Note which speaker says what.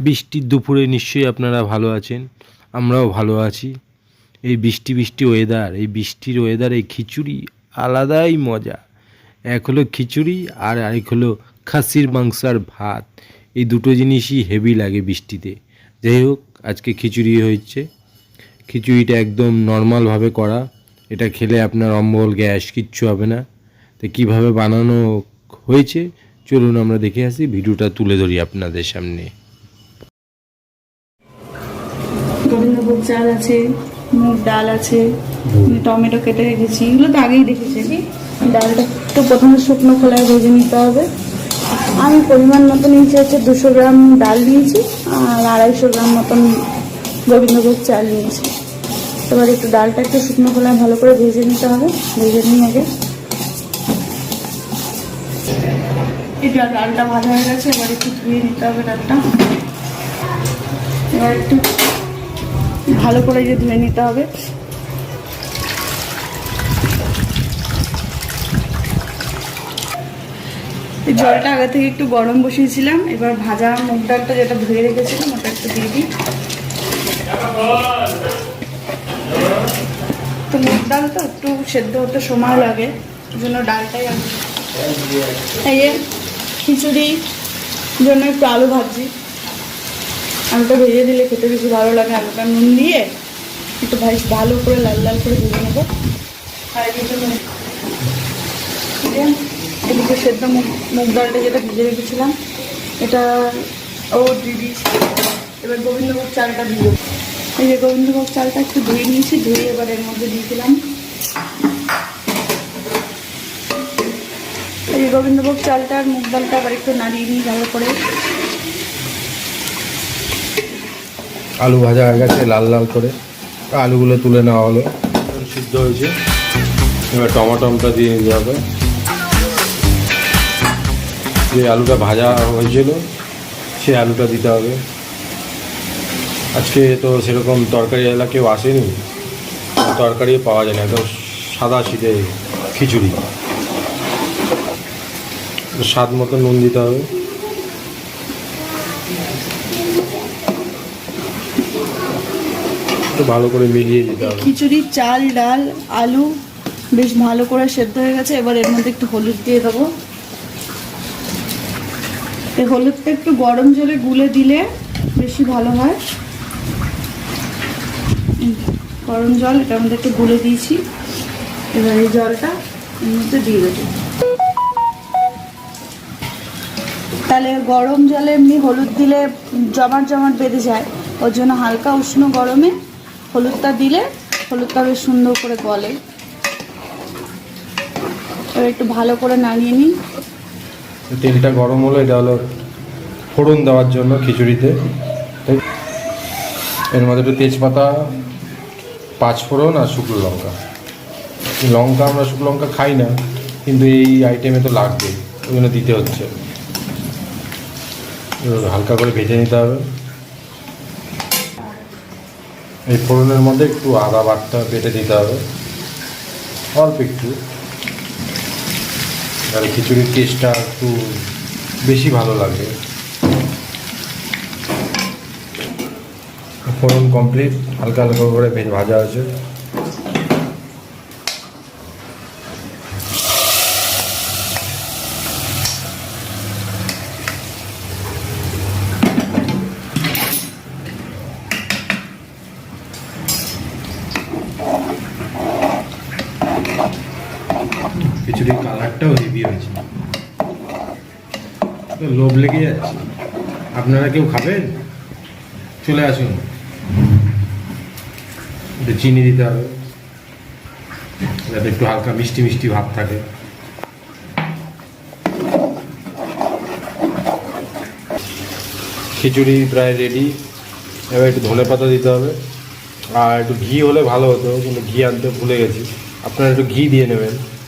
Speaker 1: বৃষ্টির দুপুরে নিশ্চয়ই আপনারা ভালো আছেন, আমরাও ভালো আছি। এই বৃষ্টি বৃষ্টি ওয়েদার এই বৃষ্টির ওয়েদারে খিচুড়ি আলাদাই মজা। এক হলো খিচুড়ি আর আরেক হলো খাসির মাংস আর ভাত। এই দুটো জিনিসই হেভি লাগে বৃষ্টিতে। যাই হোক, আজকে খিচুড়ি হয়েছে। খিচুড়িটা একদম নর্মালভাবে করা। এটা খেলে আপনার অম্বল, গ্যাস, কিচ্ছু হবে না। তো কীভাবে বানানো হয়েছে, চলুন আমরা দেখে আসি। ভিডিওটা তুলে ধরি আপনাদের সামনে।
Speaker 2: চাল আছে মুগ ডাল আছে টমেটো কেটে রেখেছি এগুলো তো আগেই দেখেছি। ডালটা একটু প্রথমে শুকনো খোলায় ভেজে নিতে হবে। আমি পরিমাণ মতো নিয়েছি হচ্ছে দুশো গ্রাম ডাল নিয়েছি আর আড়াইশো গ্রাম মতন গোবিন্দভোগ চাল নিয়েছি। এবার একটু ডালটা একটু শুকনো খোলায় ভালো করে ভেজে নিতে হবে ভেজে নিয়ে আগে। এটা ডালটা ভাজা হয়ে গেছে এবার একটু ধুয়ে নিতে হবে ডালটা। এবার একটু ভালো করে যে ধুয়ে নিতে হবে। জলটা আগে থেকে একটু গরম বসিয়েছিলাম, এবার ভাজা মুগ ডালটা যেটা ধুয়ে রেখেছিলাম, ওটা একটু দিয়ে দিই। তো মুগ ডাল তো একটু সেদ্ধ হতে সময় লাগে জন্য ডালটাই আমি এই খিচুড়ি জন্য একটু আলু ভাজি। আলুটা ভেজে দিলে খেতে বেশি ভালো লাগে। আলুটা নুন দিয়ে একটু ভাই ভালো করে লাল লাল করে ভেজে নেব। এদিকে সেদ্ধ মুগ মুগ ডালটা যেটা ভেজে রেখেছিলাম, এটা ও দিদি এবার গোবিন্দভোগ চালটা দিয়ে এই যে গোবিন্দভোগ চালটা একটু ধুয়ে নিয়েছি, ধুয়ে এবার এর মধ্যে দিয়ে দিলাম। এই গোবিন্দভোগ চালটা আর মুগ ডালটা আবার একটু নাড়িয়ে নিই ভালো করে
Speaker 1: আলু ভাজা হয়ে গেছে, লাল লাল করে। আলুগুলো তুলে নেওয়া হলো। সিদ্ধ হয়েছে। এবার টমাটমটা দিয়ে দিতে হবে। যে আলুটা ভাজা হয়েছিল, সেই আলুটা দিতে হবে। আজকে তো সেরকম তরকারি এলা কেউ আসেনি। তরকারি পাওয়া যায় না, একদম সাদা শীতে খিচুড়ি। স্বাদ মতো নুন দিতে হবে। একটু ভালো করে মিলিয়ে দিতে হবে।
Speaker 2: খিচুড়ি, চাল, ডাল, আলু, বেশ ভালো করে সেদ্ধ হয়ে গেছে। এবার এর মধ্যে একটু হলুদ দিয়ে দেবো। এই হলুদটা একটু গরম জলে গুলে দিলে বেশি ভালো হয়। গরম জল, এটার মধ্যে একটু গুলে দিয়েছি। এবার এই জলটা এর মধ্যে দিয়ে দেবো। তাহলে গরম জলে এমনি হলুদ দিলে জমাট জমাট বেঁধে যায়। ওর জন্য হালকা উষ্ণ গরমে হলুদটা দিলে হলুদটা বেশ সুন্দর করে গলে। একটু ভালো করে নাড়িয়ে নিই।
Speaker 1: তেলটা গরম হলো, এটা হলো ফোড়ন দেওয়ার জন্য খিচুড়িতে। এর মধ্যে একটু তেজপাতা, পাঁচ ফোড়ন আর শুকনো লঙ্কা। লঙ্কা আমরা শুকনো লঙ্কা খাই না, কিন্তু এই আইটেমে তো লাগবে ওই জন্য দিতে হচ্ছে। হালকা করে ভেজে নিতে হবে। এই ফোড়নের মধ্যে একটু আদা বাটটা বেটে দিতে হবে। অল্প একটু। তাহলে খিচুড়ির টেস্টটা একটু বেশি ভালো লাগে। ফোড়ন কমপ্লিট হালকা হালকা করে ভেজ ভাজা খিচুড়ির কালারটাও হেভি হয়েছে। লোভ লেগে যাচ্ছে। আপনারা কেউ খাবেন? চলে আসুন। একটু চিনি দিতে হবে। যাতে একটু হালকা মিষ্টি মিষ্টি ভাব থাকে। খিচুড়ি প্রায় রেডি এবার একটু ধনে পাতা দিতে হবে। আর একটু ঘি হলে ভালো হতো, কিন্তু ঘি আনতে ভুলে গেছি। আপনারা একটু ঘি দিয়ে নেবেন।